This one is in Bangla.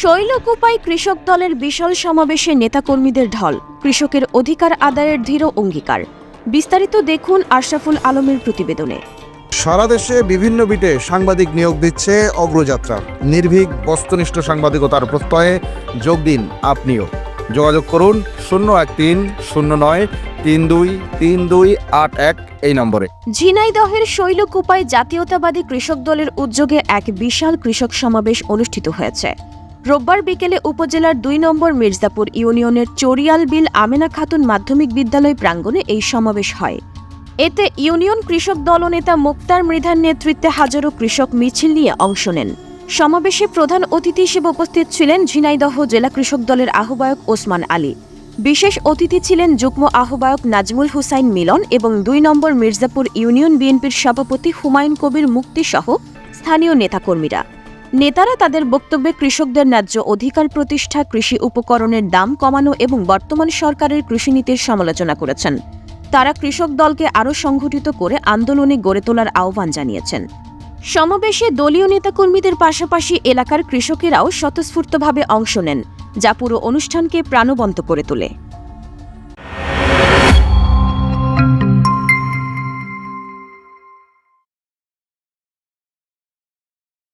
শৈলকুপায় কৃষক দলের বিশাল সমাবেশে নেতাকর্মীদের ঢল কৃষকের অধিকার আদায়ের দৃঢ় অঙ্গীকার। বিস্তারিত দেখুন আশরাফুল আলমের প্রতিবেদনে। সারা দেশে বিভিন্ন বিটে সাংবাদিক নিয়োগ দিচ্ছে অগ্রযাত্রা। নির্ভীক বস্তুনিষ্ঠ সাংবাদিকতার প্রত্যয়ে যোগ দিন আপনিও। যোগাযোগ করুন শূন্য এক তিন শূন্য নয় তিন দুই তিন দুই আট এক এই নম্বরে। ঝিনাইদহের শৈলকুপায় জাতীয়তাবাদী কৃষক দলের উদ্যোগে এক বিশাল কৃষক সমাবেশ অনুষ্ঠিত হয়েছে। রোববার বিকেলে উপজেলার দুই নম্বর মির্জাপুর ইউনিয়নের চরিয়াল বিল আমেনা খাতুন মাধ্যমিক বিদ্যালয় প্রাঙ্গণে এই সমাবেশ হয়। এতে ইউনিয়ন কৃষক দলনেতা মুক্তার মৃধার নেতৃত্বে হাজারো কৃষক মিছিল নিয়ে অংশ নেন। সমাবেশে প্রধান অতিথি হিসেবে উপস্থিত ছিলেন ঝিনাইদহ জেলা কৃষক দলের আহ্বায়ক ওসমান আলী। বিশেষ অতিথি ছিলেন যুগ্ম আহ্বায়ক নাজমুল হুসাইন মিলন এবং দুই নম্বর মির্জাপুর ইউনিয়ন বিএনপির সভাপতি হুমায়ুন কবির মুক্তি সহ স্থানীয় নেতাকর্মীরা। নেতারা তাদের বক্তব্যে কৃষকদের ন্যায্য অধিকার প্রতিষ্ঠা, কৃষি উপকরণের দাম কমানো এবং বর্তমান সরকারের কৃষিনীতির সমালোচনা করেছেন। তারা কৃষক দলকে আরও সংগঠিত করে আন্দোলনে গড়ে তোলার আহ্বান জানিয়েছেন। সমাবেশে দলীয় নেতাকর্মীদের পাশাপাশি এলাকার কৃষকেরাও স্বতঃস্ফূর্তভাবে অংশ নেন, যা পুরো অনুষ্ঠানকে প্রাণবন্ত করে তোলে।